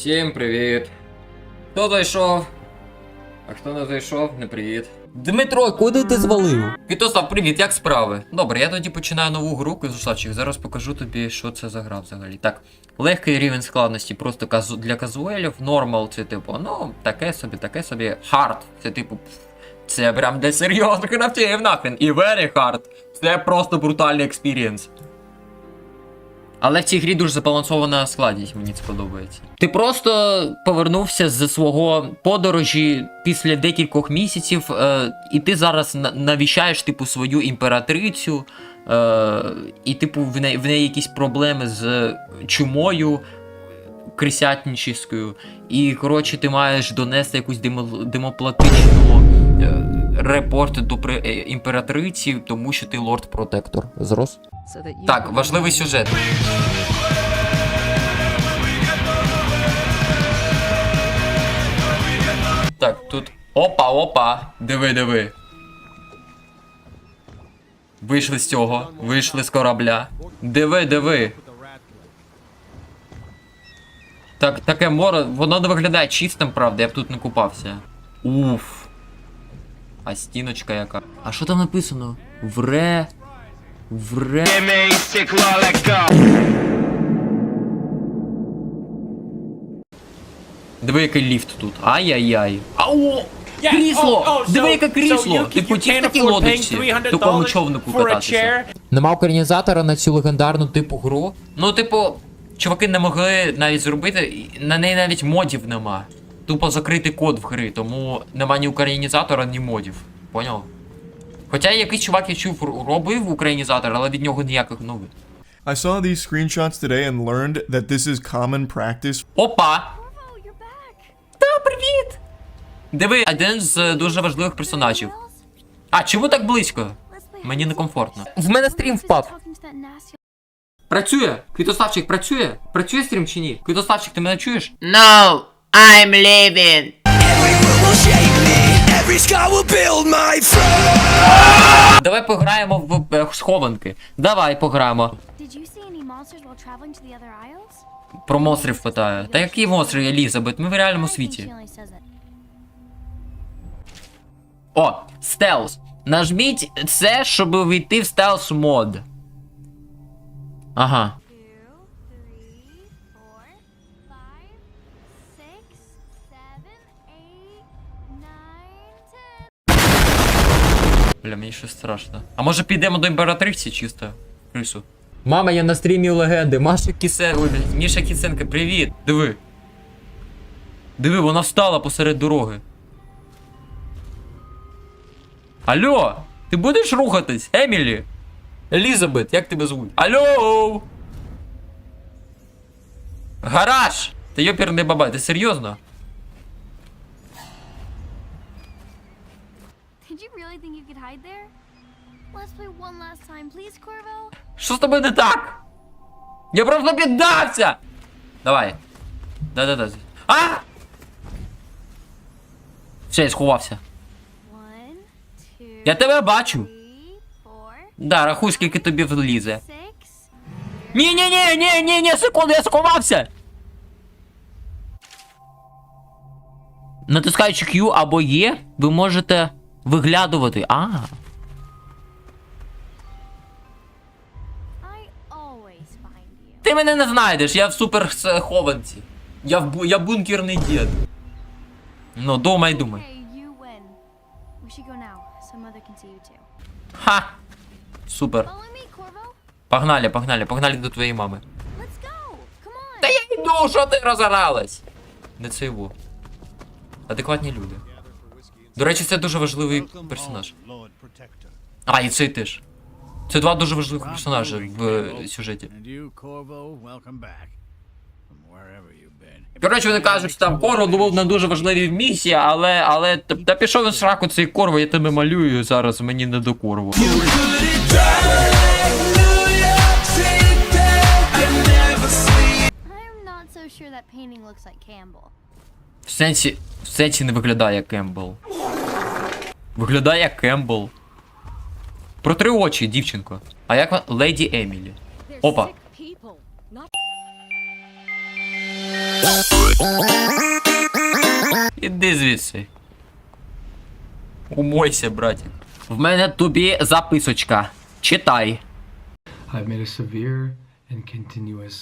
Всім привіт! Хто зайшов? А хто не зайшов, не привіт. Дмитро, куди ти звалив? Вітослав, привіт, як справи? Добре, я тоді починаю нову гру, Козуславчик. Зараз покажу тобі, що це за гра взагалі. Так, легкий рівень складності просто казу... для казуелів, нормал це типу, ну, таке собі, таке собі. Хард, це типу. Це прям для серйозних гравців нахрен. І very hard. Це просто брутальний експірієнс. Але в цій грі дуже збалансована складність, мені це подобається. Ти просто повернувся з свого подорожі після декількох місяців, е, і ти зараз навіщаєш типу свою імператрицю, е, і типу в неї, в неї якісь проблеми з чумою крисятническою. І коротше, ти маєш донести якусь демо- демоплатичну е, репорт до при- е, імператриці, тому що ти лорд-протектор. Зрос? Так, важливий сюжет. Так, тут. Опа, опа. Диви, диви. Вийшли з цього. Вийшли з корабля. Диви, диви. Так, таке море, воно не виглядає чистим, правда, я б тут не купався. Уф. А стіночка яка. А що там написано? Вре. Вре. Диви, який ліфт тут. Ай-яй-яй. Ау! Крісло! Диви, яке крісло! Ти хотів в такій лодочці? Такому човнику кататися? Нема українізатора на цю легендарну типу гру. Ну, типу, чуваки не могли навіть зробити, на неї навіть модів нема. Тупо закритий код в гри, тому нема ні українізатора, ні модів. Поняв? Хоча якийсь чувак я чув робив українізатор, але від нього ніяких новин. I saw these screenshots today and learned that this is common practice Опа! Та привіт! Диви, один з е, дуже важливих персонажів. А, чому так близько? Мені некомфортно. В мене стрім впав. Працює! Квітославчик працює? Працює стрім чи ні? Квітославчик, ти мене чуєш? No, I'm leaving. Every word will shake me, every scar will build my throne. Давай пограємо в е, схованки. Давай пограємо. Did you see any monsters while traveling to the other isles? Про монстрів питаю. Та які монстри, Елізабет? Ми в реальному світі. О, стелс. Нажміть це, щоб увійти в стелс мод. Ага. Бля, мені щось страшно. А може підемо до імператриці чисто? Крису. Мама, я на стрімі легенди. Маша Кісе... Ой, Міша Кіценка, привіт! Диви. Диви, вона встала посеред дороги. Алло! Ти будеш рухатись, Емілі? Елізабет, як тебе звуть? Алло! Гараж! Та йоперний бабай, ти серйозно? Did you really think you could hide there? Let's play one last time, please, Corvo. Що з тобою не так? Я просто піддався! Давай. Да-да-да. А! Все, я сховався. One, two, Я тебе бачу. three, four, Да, рахуй, скільки тобі влізе. six. Ні, ні, ні, ні, ні, ні, секунду, я сховався. Натискаючи Q або E, ви можете виглядувати. А. Ти мене не знайдеш, я в супер хованці. Я в бу- я бункерний дід. Ну, думай, думай. Ха! Супер. Погнали, погнали, погнали до твоєї мами. Та я йду, що ти розоралась? Не це його. Адекватні люди. До речі, це дуже важливий персонаж. А, і цей теж. Це два дуже важливих персонажі в е, сюжеті. Коротше, вони кажуть, що там Корво був на дуже важливій місії, але. але. Та, та пішов він сраку цей Корво, я тебе малюю зараз, мені не до Campbell. В сенсі. В сенсі не виглядає Кембл. Виглядає як Кембл. Протри очі, дівчинко. А як вона? Леді Емілі. Опа. Іди звідси. Умойся, братик. В мене тобі записочка. Читай. I've made a severe and continuous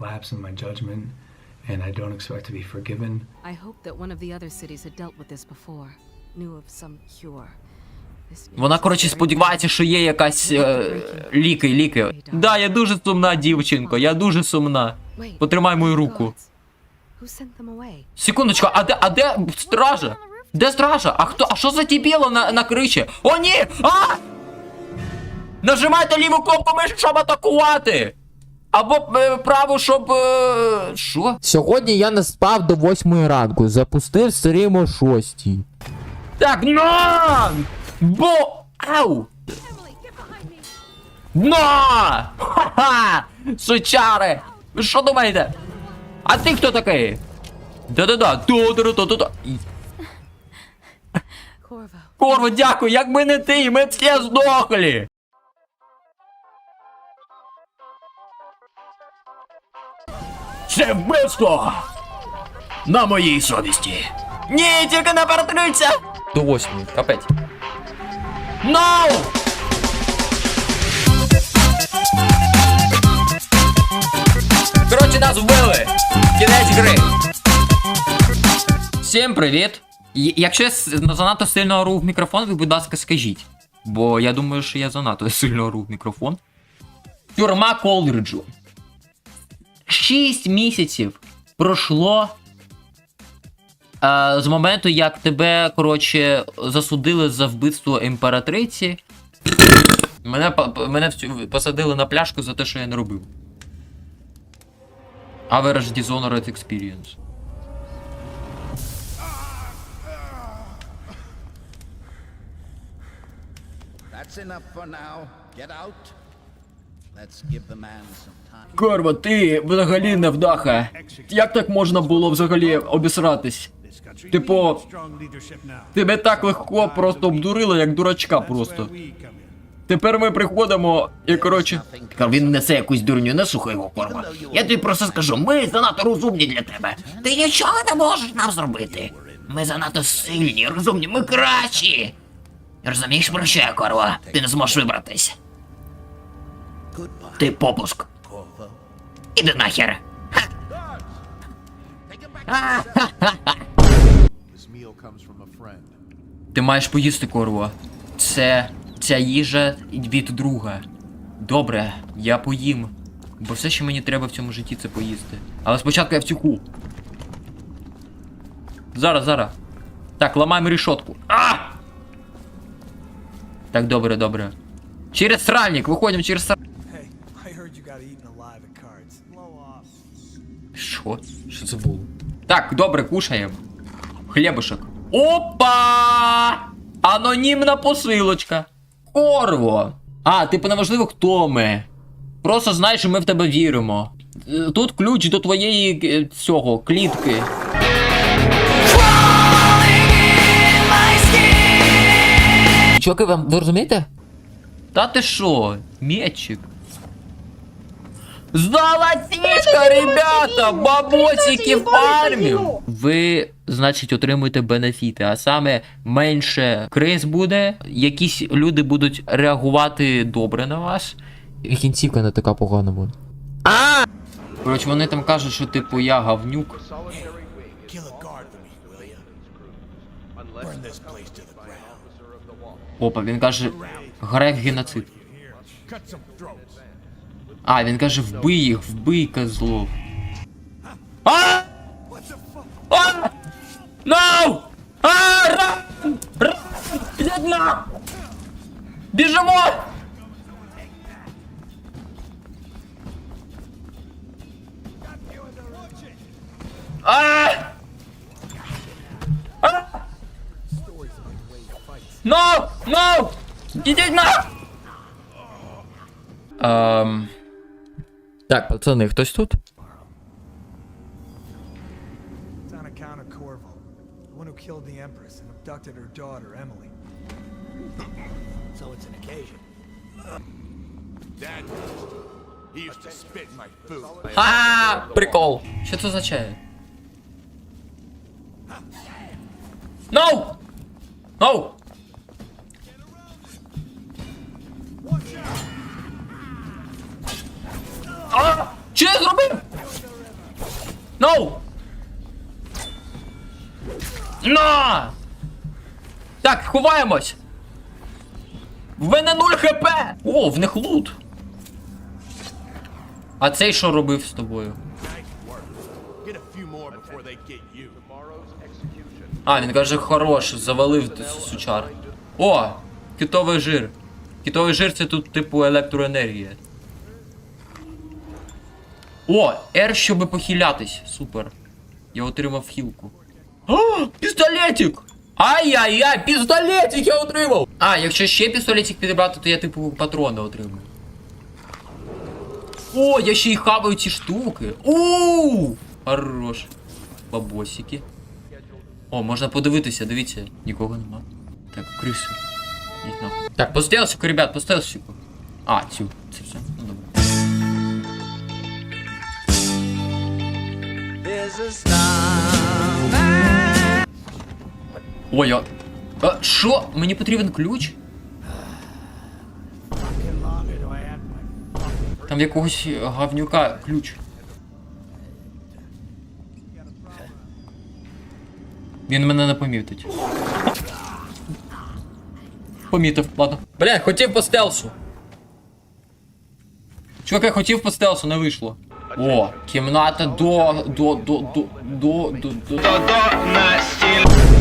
lapse in my judgment, and I don't expect to be forgiven. I hope that one of the other cities had dealt with this before, Вона, коротше, сподівається, що є якась е, ліки, ліки. Да, я дуже сумна, дівчинко, я дуже сумна. Потримай мою руку. Секундочку, а де, а де стража? Де стража? А хто? А що за дібіло на, на кричі? О, ні! А! Нажимайте ліву кнопку миші, щоб атакувати! Або е, праву, щоб. Е, що? Сьогодні я не спав до 8 ранку, запустив стрім о 6. Так, на! Бо. Ау! На! Ха-ха! Сучари! Ви що думаєте? А ти хто такий? Да-да-да, да-да-да-да-да. І- Корво, дякую, якби не ти, ми б всі здохли. Це вбивство! На моїй совісті. Ні, тільки не перетриться! До восьмої, капець. No! Коротше, нас вбили! Кінець гри! Всім привіт! Якщо я занадто сильно ору в мікрофон, ви, будь ласка, скажіть. Бо я думаю, що я занадто сильно ору в мікрофон. Тюрма Колриджу. Шість місяців пройшло е, з моменту, як тебе, коротше, засудили за вбивство імператриці. Мене, мене посадили на пляшку за те, що я не робив. Average Dishonored Experience. That's enough for now. Get out. Let's give the man some time. Корва, ти взагалі не вдаха. Як так можна було взагалі обісратись? Типу, тебе так легко просто обдурили, як дурачка просто. Тепер ми приходимо і коротше. Він несе якусь дурню, не слухай його, корва. Я тобі просто скажу, ми занадто розумні для тебе. Ти нічого не можеш нам зробити. Ми занадто сильні, розумні, ми кращі. Розумієш, про що я, корва? Ти не зможеш вибратись. Ти попуск. Іди нахер. Ти маєш поїсти корва. Це ця їжа від друга. Добре, я поїм. Бо все, що мені треба в цьому житті, це поїсти. Але спочатку я втіку. Зараз, зараз. Так, ламаємо рішотку. А! Так, добре, добре. Через сральник, виходимо через сральник. Що? Що це було? Так, добре, кушаємо. Хлібушек. Опа! Анонімна посилочка. Корво. А, типу неважливо, хто ми. Просто знай, що ми в тебе віримо. Е, Тут ключ до твоєї е, цього клітки. Чоки, вам ви розумієте? Та ти що? Мечик. Золотішка, ребята! Бабосики фармів! Ви, значить, отримуєте бенефіти, а саме менше криз буде, якісь люди будуть реагувати добре на вас. І кінцівка не така погана буде. Коротше, вони там кажуть, що типу я гавнюк. Опа, він каже, грай в геноцид. Cut some throats. А, він каже, вбий їх, вбий козлов. А! А! No! А! Ран! Ран! Блядь, на! Біжимо! А! А! No! No! Ідіть на! Ем... Так, пацани, хтось тут? killed the Empress and abducted her daughter, Emily. So it's an occasion. Dad He used to spit my food. Ха! Прикол! Що це означає? No! No! А! Що я зробив? No! На! Так, ховаємось! В мене 0 хп! О, в них лут! А цей що робив з тобою? А, він каже, хорош, завалив сучар. О! Китовий жир. Китовий жир це тут типу електроенергія. О, R, щоб похилятись. Супер. Я отримав хілку. О, пістолетик! Ай-яй-яй, пістолетик я отримав! А, якщо ще пістолетик підібрати, то я типу патрони отримаю. О, я ще й хаваю ці штуки. У! Хорош. Бабосики. О, можна подивитися, дивіться, нікого нема. Так, криси. Так, по ребят, по. А, цю, це все. Ой, я... А, що? Мені потрібен ключ? Там якогось гавнюка ключ. Він мене не помітить. Помітив, ладно. Бля, хотів по стелсу. Чувак, я хотів по стелсу, не вийшло. О, кімната до. до. до. до. до. до. до.